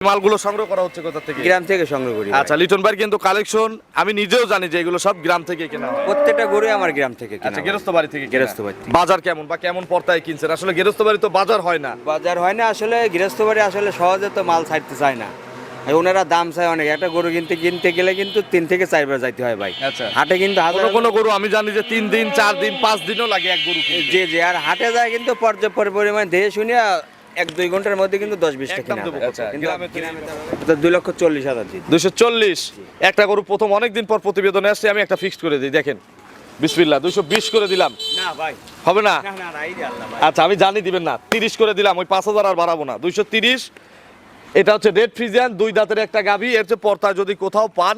মালগুলো সংগ্রহ করা হচ্ছে কোথা থেকে গ্রাম থেকে সংগ্রহ করি আচ্ছা লিটন ভাই কিন্তু কালেকশন আমি নিজেও জানি যে এগুলো সব গ্রাম থেকে কেনা। প্রত্যেকটা গরু আমার গ্রাম থেকে কেনা আচ্ছা। গেরস্ত বাড়ি থেকে। গেরস্ত বাড়ি বাজার কেমন বা কেমন পর্তায় কিনছেন আসলে গেরস্ত বাড়ি তো বাজার হয় না বাজার হয় না আসলে গৃহস্থ বাড়ি আসলে সহজে তো মাল ছাড়তে চায় না ওনারা দাম চায় অনেক একটা গরু কিনতে কিনতে গেলে কিন্তু তিন থেকে চারবার যাইতে হয় ভাই আচ্ছা। হাটে কিন্তু হাজার কোনো কোনো গরু আমি জানি যে তিন দিন চার দিন পাঁচ দিনও লাগে এক গরু কিনতে। যে যে আর হাটে যায় কিন্তু পর্যাপ্ত পরিমাণ দিয়ে শুনিয়া এক দুই ঘণ্টার মধ্যে কিন্তু দশ যায়। আচ্ছা, কিন্তু দুই লক্ষ চল্লিশ হাজার দিন। দুশো চল্লিশ। একটা গরু প্রথম অনেক দিন পর প্রতিবেদনে আসছে আমি একটা ফিক্সড করে দিই দেখেন। বিসমিল্লাহ দুশো বিশ করে দিলাম। না ভাই। হবে না। আচ্ছা আমি জানি দিবেন না। তিরিশ করে দিলাম ওই পাঁচ হাজার আর বাড়াবো না। দুইশো তিরিশ এটা হচ্ছে রেড ফ্রিজিয়ান দুই দাঁতের একটা গাভি এর চেয়ে পর্তা যদি কোথাও পান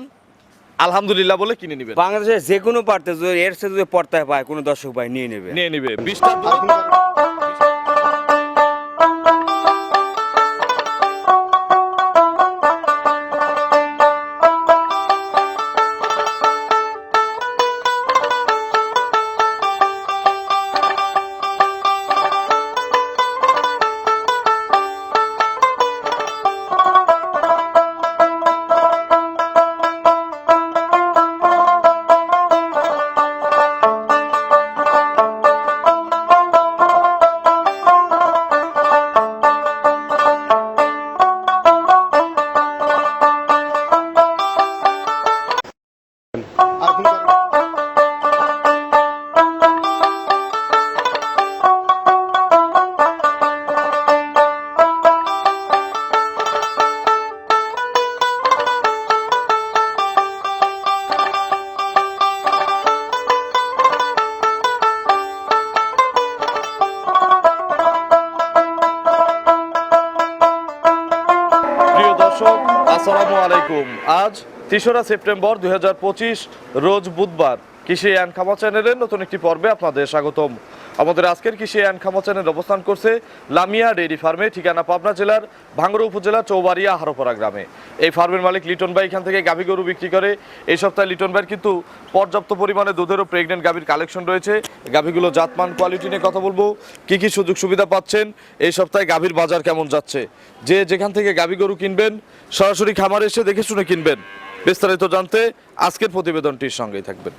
আলহামদুলিল্লাহ বলে কিনে নিবেন। বাংলাদেশের যে কোনো পারতে যদি এর সাথে যদি পড়তায় পায় কোনো দর্শক ভাই নিয়ে নেবে। নিয়ে নিবে। বিশটা দর্শক আসসালামু আলাইকুম। আজ তেসরা সেপ্টেম্বর দুই হাজার পঁচিশ, রোজ বুধবার। কৃষি অ্যান্ড খামার চ্যানেলের নতুন একটি পর্বে আপনাদের স্বাগতম। আমাদের আজকের কৃষি অ্যান্ড খামা চ্যানেল অবস্থান করছে লামিয়া ডেইরি ফার্মে, ঠিকানা পাবনা জেলার ভাঙ্গড়া উপজেলা, চৌবাড়িয়া, হারোপাড়া গ্রামে। এই ফার্মের মালিক লিটন ভাই এখান থেকে গাভী গরু বিক্রি করে। এই সপ্তাহে লিটন ভাইয়ের কিন্তু পর্যাপ্ত পরিমাণে দুধেরও প্রেগনেন্ট গাভীর কালেকশন রয়েছে। গাভীগুলো জাতমান কোয়ালিটি নিয়ে কথা বলব। কি কি সুযোগ সুবিধা পাচ্ছেন? এই সপ্তাহে গাভীর বাজার কেমন যাচ্ছে? যে যেখান থেকে গাভী গরু কিনবেন, সরাসরি খামারে এসে দেখে শুনে কিনবেন। বিস্তারিত জানতে আজকের প্রতিবেদনটির সঙ্গেই থাকবেন।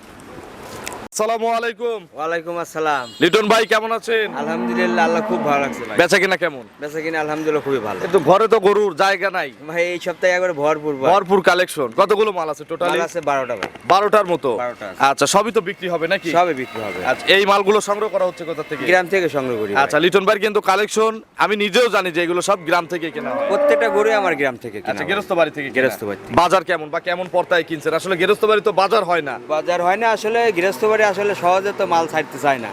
আসসালামু আলাইকুম। ওয়ালাইকুম আসসালাম। লিটন ভাই কেমন আছেন? আলহামদুলিল্লাহ আল্লাহ খুব ভালো লাগছে ভাই। বেচা কিনা কেমন? বেচা কিনা আলহামদুলিল্লাহ খুবই ভালো। কিন্তু ঘরে তো গরুর জায়গা নাই। ভাই এই সপ্তাহে একবার ভরপুর ভরপুর কালেকশন কতগুলো মাল আছে টোটালি আছে বারোটা ভাই। বারোটার মতো? 12টা আচ্ছা সবই তো বিক্রি হবে নাকি? সবে বিক্রি হবে। আচ্ছা এই মালগুলো সংগ্রহ করা হচ্ছে কোথা থেকে? গ্রাম থেকে সংগ্রহ করি আচ্ছা লিটন ভাই কিন্তু কালেকশন আমি নিজেও জানি যে এগুলো সব গ্রাম থেকে কেনা প্রত্যেকটা গরু আমার গ্রাম থেকে কেনা আচ্ছা। গেরস্ত বাড়ি থেকে। গেরস্ত বাড়ি বাজার কেমন বা কেমন পর্তায় কিনছেন? আসলে গেরস্ত বাড়ি তো বাজার হয় না। বাজার হয় না আসলে গৃহস্থ বাড়ি আসলে সহজে তো মাল ছাড়তে চায় না।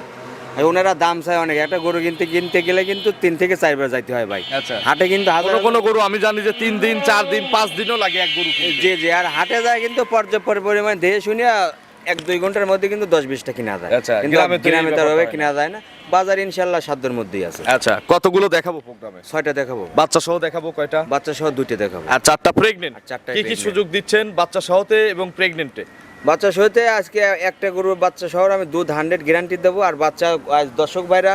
ওনারা দাম চায় অনেক। একটা গরু কিনতে কিনতে গেলে কিন্তু তিন থেকে চারবার যাইতে হয় ভাই। আচ্ছা। হাটে কিন্তু হাজার কোনো কোনো গরু আমি জানি যে তিন দিন চার দিন পাঁচ দিনও লাগে এক গরু। যে যে আর হাটে যায় কিন্তু পর্যাপ্ত পরিমাণ দিয়ে শুনিয়া এক দুই ঘণ্টার মধ্যে কিন্তু দশ বিশটা কিনা যায়। আচ্ছা, কিন্তু গ্রামে তো ওভাবে। কিনা যায় না। বাজার ইনশাল্লাহ সাধ্যের মধ্যেই আছে। আচ্ছা কতগুলো দেখাবো প্রোগ্রামে? ছয়টা দেখাবো। বাচ্চা সহ দেখাবো কয়টা? বাচ্চা সহ দুইটা দেখাবো। আর চারটা প্রেগনেন্ট চারটা কি কি সুযোগ দিচ্ছেন বাচ্চা সহতে এবং প্রেগনেন্টে বাচ্চা সহিতে আজকে একটা গরুর বাচ্চা শহর আমি দুধ হান্ড্রেড গ্যারান্টি দেবো। আর বাচ্চা আজ দর্শক ভাইরা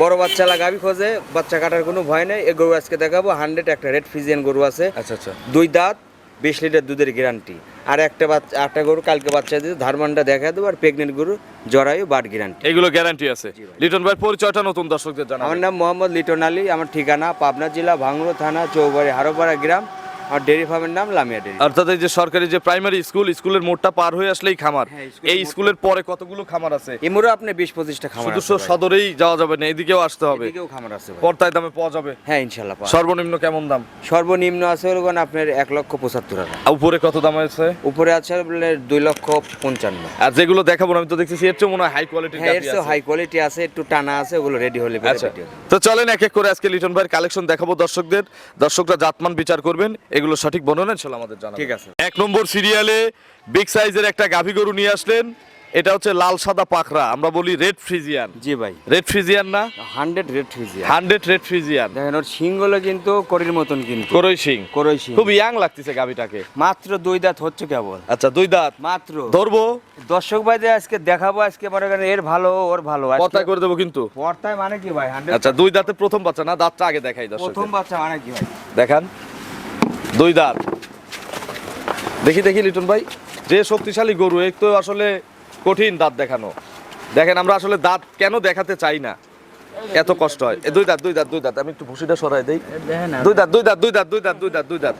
বড় বাচ্চা লাগাবি খোঁজে বাচ্চা কাটার কোনো ভয় নেই। এই গরু আজকে দেখাবো হান্ড্রেড একটা রেড ফিজিয়ান গরু আছে। আচ্ছা আচ্ছা। দুই দাঁত বিশ লিটার দুধের গ্যারান্টি আর একটা বাচ্চা একটা গরু কালকে বাচ্চা দিয়ে ধারমানটা দেখা দেবো। আর প্রেগনেন্ট গরু জরায়ু বাট গ্যারান্টি এগুলো গ্যারান্টি আছে। লিটন ভাই পরিচয়টা নতুন দর্শকদের জানাবেন। আমার নাম মোহাম্মদ লিটন আলী। আমার ঠিকানা পাবনা জেলা ভাঙড়ো থানা চৌবাড়ি হারোপাড়া গ্রাম। আর ডেয়ারি ফার্মের নাম লামিয়া ডেয়ারি অর্থাৎ এই যে সরকারি যে প্রাইমারি স্কুল স্কুলের মোড়টা পার হয়ে আসলেই খামার। হ্যাঁ, এই স্কুলের পরে কতগুলো খামার আছে? আপনি বিশ পঁচিশটা খামার শুধু সদরেই যাওয়া যাবে না এদিকেও আসতে হবে। এদিকেও খামার আছে পর্তায় দামে পাওয়া যাবে। হ্যাঁ ইনশাল্লাহ সর্বনিম্ন কেমন দাম? সর্বনিম্ন আছে ওরকম আপনার এক লক্ষ পঁচাত্তর হাজার। উপরে কত দাম আছে? উপরে আছে বলে দুই লক্ষ পঞ্চান্ন। আর যেগুলো দেখাবো আমি তো দেখতেছি এর চেয়ে মনে হয় হাই কোয়ালিটির হ্যাঁ এর হাই কোয়ালিটি আছে। একটু টানা আছে ওগুলো রেডি হলে আচ্ছা তো চলেন এক এক করে আজকে লিটন ভাইয়ের কালেকশন দেখাবো দর্শকদের। দর্শকরা জাতমান বিচার করবেন এগুলো সঠিক বর্ণনা ইনশাল্লাহ আমাদের জানা ঠিক আছে। এক নম্বর সিরিয়ালে বিগ সাইজের একটা গাভী গরু নিয়ে আসলেন। এটা হচ্ছে লাল সাদা পাখরা আমরা বলি রেড ফ্রিজিয়ান। জি ভাই। রেড ফ্রিজিয়ান না? Hundred red Friesian hundred red Friesian. দেখেন ওর শিংগুলো কিন্তু করির মতন কিন্তু। করই সিং করই শিং। খুব ইয়াং লাগতেছে গাভীটাকে। মাত্র দুই দাঁত হচ্ছে কেবল। আচ্ছা দুই দাঁত। মাত্র। ধরবো? দর্শক ভাই যে আজকে দেখাবো আজকে মনে করেন এর ভালো ওর ভালো। পর্তায় করে দেবো কিন্তু। পর্তায় মানে কি ভাই? আচ্ছা দুই দাঁতে প্রথম বাচ্চা না? দাঁতটা আগে দেখাই দর্শক প্রথম বাচ্চা মানে কি ভাই? দেখান। দুই দাঁত। দেখি দেখি লিটন ভাই যে শক্তিশালী গরু এক তো আসলে কঠিন দাঁত দেখানো। দেখেন আমরা আসলে দাঁত কেন দেখাতে চাই না? এত কষ্ট হয়। দুই দাঁত দুই দাঁত দুই দাঁত। আমি একটু ভুসিটা সরাই দিই। দুই দাঁত দুই দাঁত দুই দাঁত দুই দাঁত দুই দাঁত দুই দাঁত।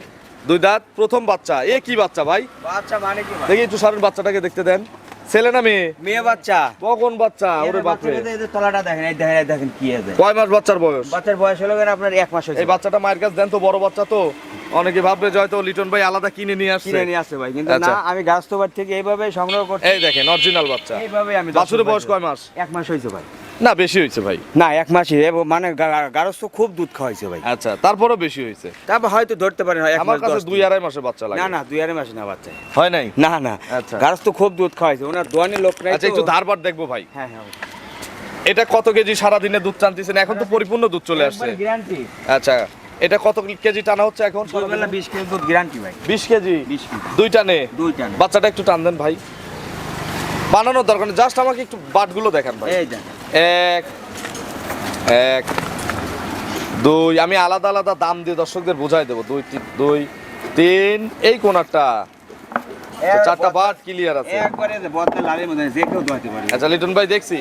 দুই দাঁত প্রথম বাচ্চা। এ কি বাচ্চা ভাই? বাচ্চা মানে কি দেখি একটু সারের বাচ্চাটাকে দেখতে দেন। ছেলে না মেয়ে? মেয়ে বাচ্চা। কখন বাচ্চা? ওরে বাপরে। তলাটা দেখেন এই দেখেন দেখেন কি আছে কয় মাস বাচ্চার বয়স? বাচ্চার বয়স হলো কেন আপনার এক মাস হয়েছে। এই বাচ্চাটা মায়ের কাছে দেন তো বড় বাচ্চা তো। অনেকে ভাববে যে হয়তো লিটন ভাই আলাদা কিনে নিয়ে আসছে। কিনে নিয়ে আসছে ভাই কিন্তু আচ্ছা। না আমি গাছতোবার থেকে এইভাবে সংগ্রহ করছি। এই দেখেন অরিজিনাল বাচ্চা। এইভাবে আমি বাছুরের বয়স কয় মাস? এক মাস হয়েছে ভাই। না বেশি হয়েছে ভাই। না এক মাসই। এবং মানে গারস্থ খুব দুধ খাওয়াইছে ভাই। আচ্ছা তারপরও বেশি হয়েছে? তারপর হয়তো ধরতে পারেন আমার কাছে দুই আড়াই মাসের বাচ্চা লাগে। না না দুই আড়াই মাস না বাচ্চা। হয় নাই? না না। আচ্ছা। গারস্থ খুব দুধ খাওয়াইছে ওনার দোয়ানি লোক নাই আচ্ছা একটু ধারবার দেখব ভাই। হ্যাঁ হ্যাঁ এটা কত কেজি সারা দিনে দুধ টানতেছেন? এখন তো পরিপূর্ণ দুধ চলে আসছে। গ্যারান্টি আচ্ছা এটা কত কেজি টানা হচ্ছে এখন? সকালবেলা বিশ কেজি দুধ গ্যারান্টি ভাই। বিশ কেজি? বিশ কেজি। দুই টানে? দুইটা না। বাচ্চাটা একটু টান দেন ভাই। বানানোর দরকার নেই। জাস্ট আমাকে একটু বাটগুলো দেখান ভাই। এই দেন এক এক দুই আমি আলাদা আলাদা দাম দিয়ে দর্শকদের বোঝাই দেবো। দুই তিন দুই তিন এই কোনারটা। একটা চারটা বাট ক্লিয়ার আছে। আচ্ছা লিটন ভাই দেখছি।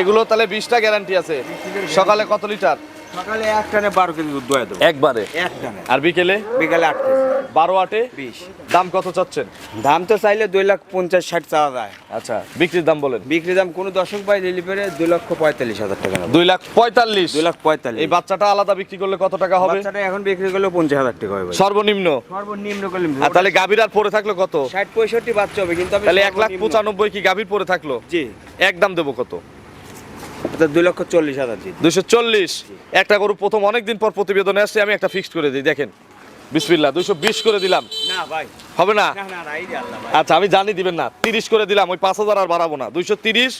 এগুলো তাহলে বিশটা গ্যারান্টি আছে। সকালে কত লিটার? সকালে এক টানে বারো কেজি দুধ দোয়া দেবো। একবারে? এক টানে আর বিকেলে? বিকালে আট কেজি। বারো আটে? বিশ। দাম কত চাচ্ছেন? দাম তো চাইলে দুই লাখ পঞ্চাশ ষাট চাওয়া যায়। আচ্ছা বিক্রির দাম বলেন। বিক্রি দাম কোনো দর্শক পাই দিলি পেরে দুই লক্ষ পঁয়তাল্লিশ হাজার টাকা দুই লাখ পঁয়তাল্লিশ? দুই লাখ পঁয়তাল্লিশ। এই বাচ্চাটা আলাদা বিক্রি করলে কত টাকা হবে? বাচ্চাটা এখন বিক্রি করলে পঞ্চাশ হাজার টাকা হবে সর্বনিম্ন? সর্বনিম্ন করলে আর তাহলে গাভীর আর পরে থাকল কত? ষাট পঁয়ষট্টি বাচ্চা হবে কিন্তু তাহলে এক লাখ পঁচানব্বই কি গাভীর পরে থাকল? জি। এক দাম দেবো কত? দুই লক্ষ চল্লিশ হাজার জি দুইশো চল্লিশ। একটা গরু প্রথম অনেকদিন পর প্রতিবেদনে আসছে আমি একটা ফিক্সড করে দিই দেখেন। বিসমিল্লা দুইশো বিশ করে দিলাম। না ভাই। হবে না? আচ্ছা আমি জানি দিবেন না। তিরিশ করে দিলাম ওই পাঁচ হাজার আর বাড়াবো না। দুইশো তিরিশ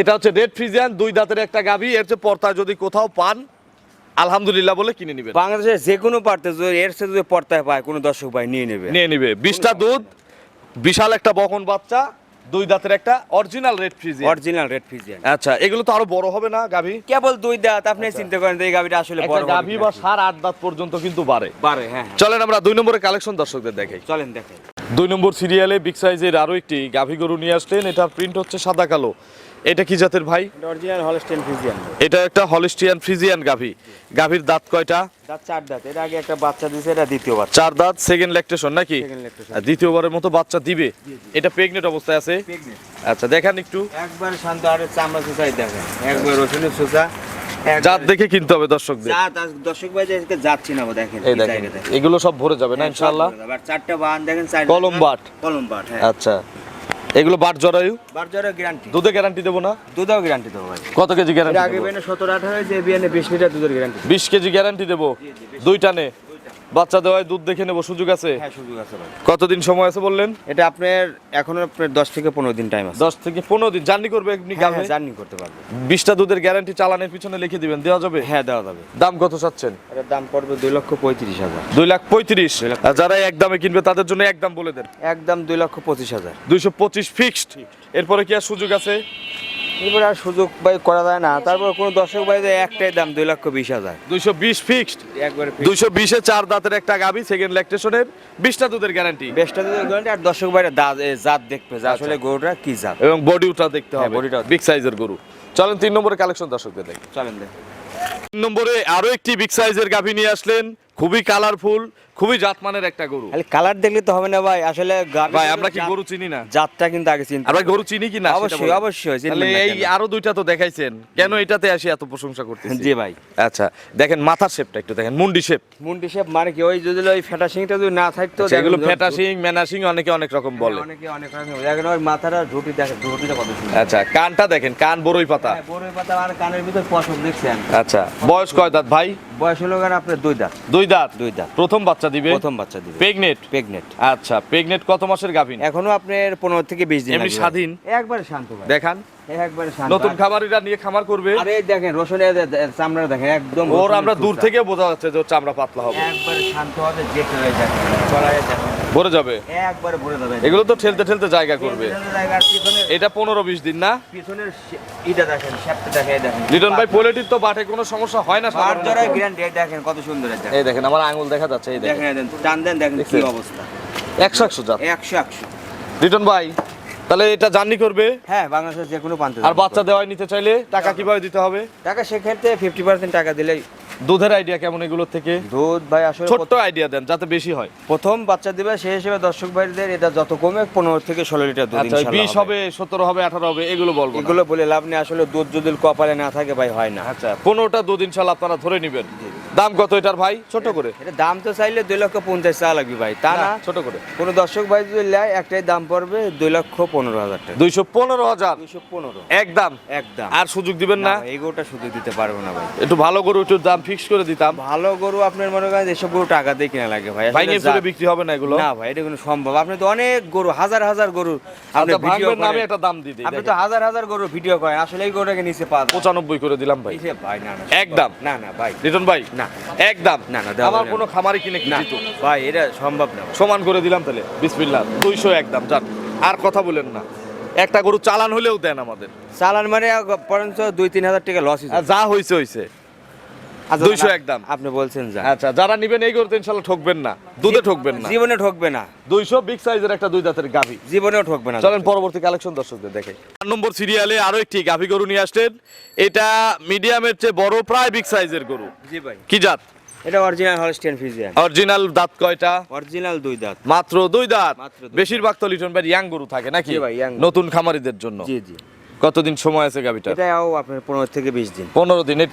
এটা হচ্ছে রেড ফ্রিজিয়ান দুই দাঁতের একটা গাভী এর চেয়ে পর্তা যদি কোথাও পান আলহামদুলিল্লাহ বলে কিনে নিবেন। বাংলাদেশের যে কোনো পার্তে এর যদি পর্তায় পায় কোনো দর্শক ভাই নিয়ে নেবে। নিয়ে নিবে। বিশটা দুধ বিশাল একটা বকন বাচ্চা দুই দাঁতের একটা original red Friesian original red Friesian আচ্ছা এগুলো তো আরও বড় হবে না গাভী? কেবল দুই দাঁত আপনি চিন্তা করেন যে এই গাভিটা আসলে বড় গাভী বা সার আট দাঁত পর্যন্ত কিন্তু বাড়ে। বারে হ্যাঁ হ্যাঁ। চলেন আমরা দুই নম্বরের কালেকশন দর্শকদের দেখাই। চলেন দেখেন দুই নম্বর সিরিয়ালে বিগ সাইজের আরও একটি গাভী গরু নিয়ে আসলেন। এটার প্রিন্ট হচ্ছে সাদা কালো। এটা কি জাতের ভাই? অরিজিনাল হলস্টেন ফিজিয়ান এটা একটা হলিস্টিয়ান ফ্রিজিয়ান গাভী। গাভীর দাঁত কয়টা? দাঁত চার দাঁত। এর আগে একটা বাচ্চা দিয়েছে এটা দ্বিতীয় বাচ্চা। চার দাঁত সেকেন্ড ল্যাকটেশন নাকি? দ্বিতীয়বারের মতো বাচ্চা দিবে। এটা প্রেগনেন্ট অবস্থায় আছে? আচ্ছা দেখেন একটু। একবার শান্ত আর চামড়া সুসাই দেখেন। একবার রসুনের সুসা জাত দেখে কিনতে হবে দর্শকদের। জাত দর্শক ভাই আজকে যাচ্ছি না দেখেন। এই দেখেন এগুলো সব ভরে যাবে না হ্যাঁ, ইনশাআল্লাহ? আবার চারটা বান দেখেন চার কলম বাট। কলম বাট হ্যাঁ। আচ্ছা। এগুলো বার জরায়ু? বার জরায়ু গ্যারান্টি দুধে গ্যারান্টি দেবো না? দুধেও গ্যারান্টি দেবো ভাই। কত কেজি গ্যারান্টি আগে বেনে সতেরো আঠারো যে বিয়ানে বিশ লিটার দুধের গ্যারান্টি বিশ কেজি গ্যারান্টি দেবো? দুই টানে? বাচ্চা দেওয়ায় দুধ দেখে নেব সুযোগ আছে? হ্যাঁ সুযোগ আছে ভাই। কতদিন সময় আছে বললেন? এটা আপনার এখনও আপনার দশ থেকে পনেরো দিন টাইম আছে। দশ থেকে পনেরো দিন জার্নি করবে এমনি হ্যাঁ জার্নি করতে পারবে। বিশটা দুধের গ্যারান্টি চালানের পিছনে লিখে দিবেন দেওয়া যাবে? হ্যাঁ দেওয়া যাবে। দাম কত চাচ্ছেন? এটার দাম পড়বে দুই লক্ষ পঁয়ত্রিশ হাজার। দুই লাখ পঁয়ত্রিশ। যারা এক দামে কিনবে তাদের জন্য এক দাম বলে দেন। একদম দুই লক্ষ পঁচিশ হাজার। দুইশো পঁচিশ ফিক্সড এরপরে কি আর সুযোগ আছে? এবার আর সুযোগ ভাই করা যায় না। তারপর কোনো দর্শক ভাই একটাই দাম দুই লক্ষ বিশ হাজার। দুইশো বিশ ফিক্সড একবারে দুইশো বিশে চার দাঁতের একটা গাবি সেকেন্ড ল্যাকটেশনের বিশটা দুধের গ্যারান্টি বেশটা দুধের গ্যারান্টি আর দর্শক ভাইরা দাঁত জাত দেখবে যে আসলে গরুটা কি জাত। এবং বডিটা দেখতে হ্যাঁ, হবে। bodyটাও বিগ সাইজের গরু। চলেন তিন নম্বরের কালেকশন দর্শকদের দেখি। চলেন দেখ তিন নম্বরে আরও একটি বিগ সাইজের গাভী নিয়ে আসলেন খুবই কালারফুল খুবই জাতমানের একটা গরু। কালার দেখলে তো হবে না ভাই আসলে ভাই আমরা কি গরু চিনি না? জাতটা কিন্তু আগে চিনি আমরা গরু চিনি কি না অবশ্যই, অবশ্যই, তাহলে এই আরও দুইটা তো দেখাইছেন। কেন এটাতে আসি এত প্রশংসা করতেছি? জি ভাই। আচ্ছা দেখেন মাথার শেপটা একটু দেখেন মুন্ডি শেপ মুন্ডি শেপ মানে কি ওই যদি ওই ফেটা সিংটা যদি না থাকতো সেগুলো ফেটা সিং মেনা সিং অনেকে অনেক রকম বলে। হ্যাঁ, অনেকে অনেক রকম দেখেন ওই মাথাটা ঝুটি দেখেন ঝুটিটা কত সুন্দর। আচ্ছা কানটা দেখেন কান বড়ই পাতা। হ্যাঁ, বড়ই পাতা আর কানের ভিতর পশম দেখছেন? আচ্ছা বয়স কয় দাঁত ভাই? বয়স হলো কেন আপনার দুই দাঁত। দুই দাঁত? দুই দাঁত। প্রথম বাচ্চা দিবে? প্রথম বাচ্চা দিবে। প্রেগনেট প্রেগনেন্ট আচ্ছা প্রেগনেট কত মাসের গাভিন? এখনও আপনার পনেরো থেকে বিশ দিন এমনি স্বাধীন? একবারে শান্ত দেখান। নতুন খামারিরা নিয়ে খামার করবে। আরে দেখেন রসুনের চামড়া দেখেন একদম ওর আমরা দূর থেকে বোঝা যাচ্ছে যে চামড়া পাতলা হবে। একবারে শান্ত হবে দেখে হয়ে দেখেন ভরে যাবে। একবারে ভরে যাবে। এগুলো তো ঠেলতে ঠেলতে জায়গা করবে। এটা পনেরো বিশ দিন না? পিছনের ইটা দেখেন শ্যাপটা দেখেন এই দেখেন। লিটন ভাই পোলেটির তো বাটে কোনো সমস্যা হয় না আর। জোড়ায় গ্যারান্টি দেখেন কত সুন্দর এই দেখেন। এই দেখেন আমার আঙুল দেখা যাচ্ছে এই দেখেন। টান দেন দেখেন কি অবস্থা। একশো একশো জাত। একশো একশো। লিটন ভাই তাহলে এটা জার্নি করবে? হ্যাঁ বাংলাদেশের যে কোনো প্রান্তে আর বাচ্চা দেওয়াই নিতে চাইলে টাকা কীভাবে দিতে হবে? টাকা সেক্ষেত্রে ফিফটি পার্সেন্ট টাকা দিলেই। দুধের আইডিয়া কেমন এগুলোর থেকে? দুধ ভাই আসলে ছোট্ট আইডিয়া দেন যাতে বেশি হয়। প্রথম বাচ্চা দিবে সেই হিসেবে দর্শক ভাইদের এটা যত কমে পনেরো থেকে ষোলো লিটার দুধ আচ্ছা বিশ হবে। সতেরো হবে আঠারো হবে এগুলো বলব এগুলো বলে লাভ নেই আসলে দুধ যদি কপালে না থাকে ভাই হয় না। আচ্ছা পনেরোটা দুধ ইনশাল্লাহ আপনারা ধরে নেবেন। দাম কত এটার ভাই? ছোট করে। এটা দাম তো চাইলে দুই লক্ষ পঞ্চাশ টাকা লাগবে ভাই তা না ছোট করে। কোনো দর্শক ভাই যদি নেয় একটাই দাম পড়বে দুই লক্ষ পনেরো হাজার টাকা। দুইশো পনেরো হাজার? দুইশো পনেরো। একদম একদম আর সুযোগ দিবেন না? এই গরুটা শুধু দিতে পারব না ভাই। একটু ভালো গরু একটু দাম ফিক্স করে দিতাম। ভালো গরু আপনার মনে করেন এসব গরু টাকা দিয়ে কিনা লাগে ভাই। ভাই যা- বিক্রি হবে না এগুলো। না ভাই এটা কোনো সম্ভব। আপনি তো অনেক গরু হাজার হাজার গরু আপনি আচ্ছা, ভিডিও ভাঙবেন না, আমি একটা দাম দিয়ে দিই আপনি তো হাজার হাজার গরু ভিডিও করেন আসলে এই গরুটাকে নিচে পা দেন। পঁচানব্বই করে দিলাম ভাই। ভাই না না একদম। না না ভাই। রিটন ভাই না। একদম। না, না, আমার কোনো খামারি কিনে না ভাই এটা সম্ভব না সমান করে দিলাম তাহলে। বিসমিল্লাহ। দুইশো একদম যান। আর কথা বলেন না। একটা গরু চালান হলেও দেন আমাদের। চালান মানে পরঞ্চ দুই তিন হাজার টাকা লস যা হয়েছে হয়েছে আচ্ছা, 200 একদম। আপনি বলছেন যা। আচ্ছা যারা নিবেন এই গরুতে ইনশাল্লাহ ঠকবেন না। দুধে ঠকবেন না। জীবনে ঠকবে না। দুইশো বিগ সাইজের একটা দুই দাঁতের গাভি। জীবনেও ঠকবে না চলেন পরবর্তী কালেকশন দর্শকদের দেখে। চার নম্বর সিরিয়ালে আরও একটি গাভি গরু নিয়ে আসলেন। এটা মিডিয়ামের চেয়ে বড় প্রায় বিগ সাইজের গরু। জি ভাই। কি জাত? এটা অরিজিনাল হলস্টেন ফিজিয়ান অরিজিনাল দাঁত কয়টা? অরিজিনাল দুই দাঁত। মাত্র দুই দাঁত? বেশিরভাগ তো লিটন ভাই ইয়াং গরু থাকে নাকি? ভাই, নতুন খামারিদের জন্য। জি জি। কতদিন সময় আছে গাভিটা এটাও আপনার পনেরো থেকে বিশ দিন। পনেরো দিনে।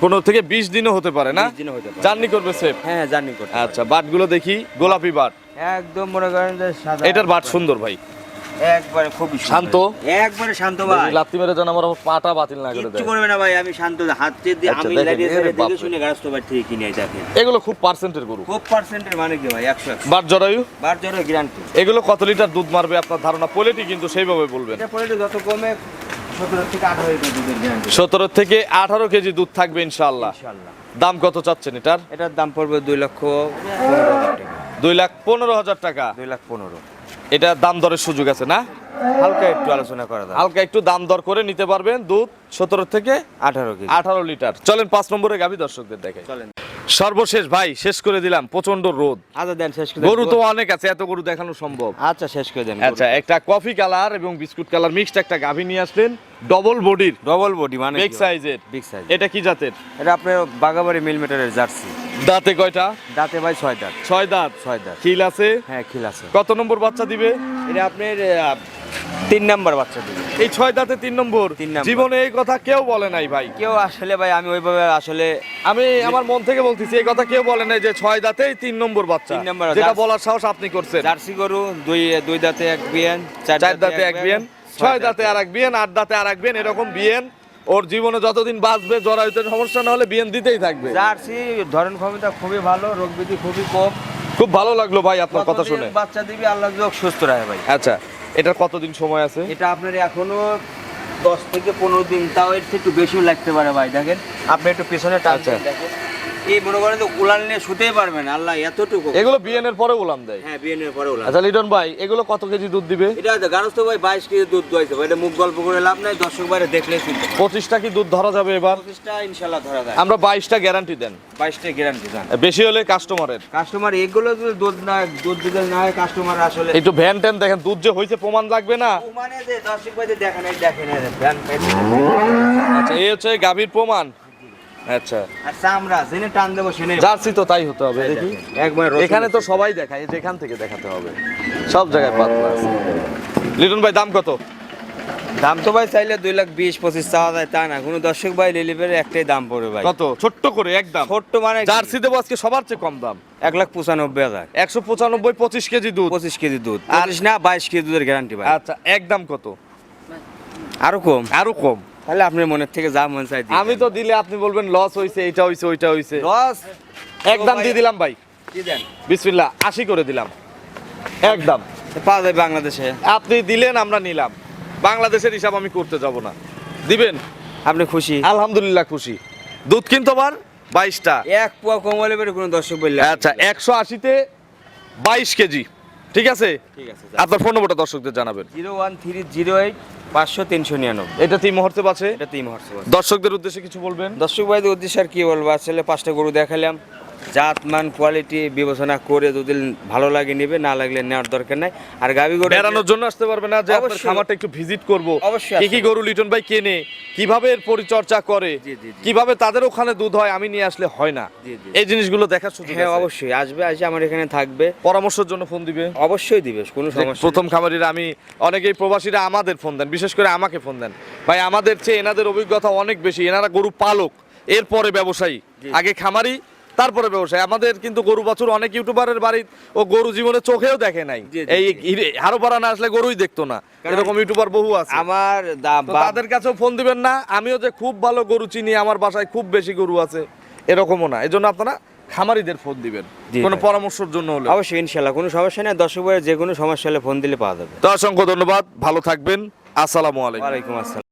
পনেরো থেকে বিশ দিনও হতে পারে না? দিনও হতে পারে। জার্নি করবে সেফ? হ্যাঁ জার্নি পারে। আচ্ছা বাটগুলো দেখি গোলাপি বাট। একদম মনে করেন যে সাদা। এটার বাট সুন্দর ভাই। একবারে খুবই শান্ত? একবারে শান্ত ভাই লাত্তি মেরে যেন আমার পাটা বাতিল না করে করবে ভাই আমি শান্ত হাত দিয়ে আচ্ছা, আমি লাগিয়ে দেখে শুনে গাড়াস্ত ভাই ঠিক কিনে দেখেন। এগুলো খুব পার্সেন্টের গরু। খুব পার্সেন্টের মানে কি ভাই জরায়ু? বার গ্যারান্টি এগুলো কত লিটার দুধ মারবে আপনার ধারণা? পোলেটি কিন্তু সেইভাবে বলবেন। এটা পরে যত কমে সতেরো থেকে আঠারো কেজি দুধ থাকবে ইনশাল্লাহ দাম কত চাচ্ছেন এটার? এটার দাম পড়বে দুই লক্ষ দুই লাখ পনেরো হাজার টাকা। দুই লাখ পনেরো। এটা দাম দরের সুযোগ আছে না? হালকা একটু আলোচনা করা হালকা একটু দাম দর করে নিতে পারবেন দুধ সতেরো থেকে আঠারো কেজি। আঠারো লিটার। চলেন পাঁচ নম্বরে গাভী দর্শকদের দেখে চলেন। সর্বশেষ ভাই শেষ করে দিলাম প্রচণ্ড রোদ। আচ্ছা দেন শেষ করে গরু তো অনেক আছে এত গরু দেখানো সম্ভব। আচ্ছা শেষ করে দেন আচ্ছা একটা কফি কালার এবং বিস্কুট কালার মিক্সড একটা গাভী নিয়ে আসলেন ডবল বডির ডবল বডি মানে বিগ সাইজের বিগ সাইজ এটা কি জাতের? এটা আপনার বাগাবাড়ি মিলিমিটারের জার্সি। দাঁতে কয়টা? দাঁতে ভাই ছয় দাঁত। ছয় দাঁত। ছয় দাঁত। খিল আছে? হ্যাঁ খিল আছে। কত নম্বর বাচ্চা দিবে? এটা আপনার তিন নাম্বার বাচ্চা দিবে এই ছয় দাঁতে তিন নম্বর। তিন নম্বর। জীবনে এই কথা কেউ বলে নাই ভাই। কেউ আসলে ভাই আমি ওইভাবে আসলে আমি আমার মন থেকে বলতেছি এই কথা কেউ বলে নাই যে ছয় দাঁতেই তিন নম্বর বাচ্চা। তিন নম্বর, যেটা বলার সাহস আপনি করছেন। জার্সি গরু দুই দুই দাঁতে এক বিয়ান চার দাঁতে এক বিয়েন ছয় দাঁতে আর এক বিয়েন আট দাঁতে আর এক বিয়েন এরকম বিয়েন। ওর জীবনে যতদিন বাঁচবে জরায়ুতে সমস্যা না হলে বিয়েন দিতেই থাকবে। জার্সি ধরন ক্ষমতা খুবই ভালো রোগ বিধি খুবই কম। খুব ভালো লাগল ভাই আপনার কথা যতদিন শুনে। বাচ্চা দিবি আল্লাহ যোগ সুস্থ রাখে ভাই। আচ্ছা। এটার কতদিন সময় আছে? এটা আপনার এখনও দশ থেকে পনেরো দিন তাও এর থেকে একটু বেশিও লাগতে পারে ভাই দেখেন। আপনি একটু পেছনে টাচ টানছেন দেখেন। এই মনে করেন উলান নিয়ে শুতেই পারবেন আল্লাহ এতটুকু। এগুলো পরে দেয়। হ্যাঁ পরে উলান আচ্ছা লিটন ভাই এগুলো কত কেজি দুধ দিবে? এটা গারস্থ ভাই বাইশ কেজি দুধ দোয়াইছে ভাই এটা মুখ গল্প করে লাভ নাই দর্শক বাইরে দেখলে শুনতে পঁচিশটা কি দুধ ধরা যাবে এবার? পঁচিশটা ইনশাল্লাহ ধরা যায়। আমরা বাইশটা গ্যারান্টি দেন। বাইশটা গ্যারান্টি বেশি হলে কাস্টমারের কাস্টমার এগুলো যদি দুধ না দুধ দিতে না হয় কাস্টমার আসলে একটু ভ্যান ট্যান দেখেন দুধ যে হয়েছে প্রমাণ লাগবে না? ও যে দর্শক ভাই দেখেন দেখেন এই আচ্ছা এই হচ্ছে গাভীর প্রমাণ। আচ্ছা। আর চামড়া জেনে টান দেবো শুনে জার্সি তো তাই হতে হবে দেখি। একবার এখানে তো সবাই দেখায় যেখান থেকে দেখাতে হবে। সব জায়গায় পাতলা আছে। লিটন ভাই দাম কত? দাম তো ভাই চাইলে দুই লাখ বিশ পঁচিশ চাওয়া যায় তা না। কোনো দর্শক ভাই ডেলিভারি একটাই দাম পড়বে ভাই। কত? ছোট্ট করে একদম। ছোট্ট মানে জার্সি দেবো আজকে সবার চেয়ে কম দাম। এক লাখ পঁচানব্বই হাজার। একশো পঁচানব্বই পঁচিশ কেজি দুধ। পঁচিশ কেজি দুধ। পঁচিশ না বাইশ কেজি দুধের গ্যারান্টি ভাই। আচ্ছা একদম কত? আরও কম। আরও কম। তাহলে আপনার মনের থেকে যা মন চাই আমি তো দিলে আপনি বলবেন লস হয়েছে এইটা হয়েছে ওইটা হয়েছে দশ একদম দিয়ে দিলাম ভাই। কি দেন? বিসমিল্লাহ আশি করে দিলাম। একদম। পাওয়া যায় বাংলাদেশে। আপনি দিলেন আমরা নিলাম। বাংলাদেশের হিসাব আমি করতে যাব না। দিবেন? আপনি খুশি? আলহামদুলিল্লাহ খুশি। দুধ কিন্তু আমার বাইশটা। এক পোয়া কমলে বেড়ে কোনো দর্শক বললে আচ্ছা একশো আশিতে বাইশ কেজি। ঠিক আছে? ঠিক আছে আপনার ফোন নম্বরটা দর্শকদের জানাবেন। Zero one three zero eight পাঁচশো তিনশো নিরানব্বই। এটা তিন মুহূর্তে আছে এটা তিন হর্স দর্শকদের উদ্দেশ্যে কিছু বলবেন? দর্শক ভাইদের উদ্দেশ্যে আর কি বলব? আসলে পাঁচটা গরু দেখালাম। জাত মান কোয়ালিটি বিবেচনা করে যদি ভালো লাগে নেবে না লাগলে নেওয়ার দরকার নাই। আর গাবি গরু বেড়ানোর জন্য আসতে পারবে না যে আপনার খামারটা একটু ভিজিট করব। অবশ্যই কি কি গরু লিটন ভাই কেনে কীভাবে এর পরিচর্যা করে। কীভাবে তাদের ওখানে দুধ হয় আমি নিয়ে আসলে হয় না। এই জিনিসগুলো দেখার সুযোগ হ্যাঁ অবশ্যই। আসবে আসে আমার এখানে থাকবে। পরামর্শের জন্য ফোন দিবে? অবশ্যই দিবে কোনো সমস্যা প্রথম খামারিরা আমি অনেকেই প্রবাসীরা আমাদের ফোন দেন বিশেষ করে আমাকে ফোন দেন। ভাই আমাদের চেয়ে এনাদের অভিজ্ঞতা অনেক বেশি এনারা গরু পালক এরপরে ব্যবসায়ী। আগে খামারি তারপরে ব্যবসায়ী। আমাদের কিন্তু গরু বাছুর অনেক ইউটিউবারের বাড়ি ও গরু জীবনে চোখেও দেখে নাই। এই। হারো পাড়া না আসলে গরুই দেখতো না। এরকম ইউটিউবার বহু আছে। আমার তাদের কাছেও ফোন দিবেন না। আমিও যে খুব ভালো গরু চিনি আমার বাসায় খুব বেশি গরু আছে এরকমও না। এই জন্য আপনারা খামারিদের ফোন দিবেন। কোনো। পরামর্শের জন্য হলে। অবশ্যই ইনশাল্লাহ। কোনো সমস্যা নেই। দর্শক যে কোনো সমস্যা হলে ফোন দিলে পাওয়া যাবে। তো অসংখ্য ধন্যবাদ। ভালো থাকবেন। আসসালামু আলাইকুম। ওয়ালাইকুম আসসালাম।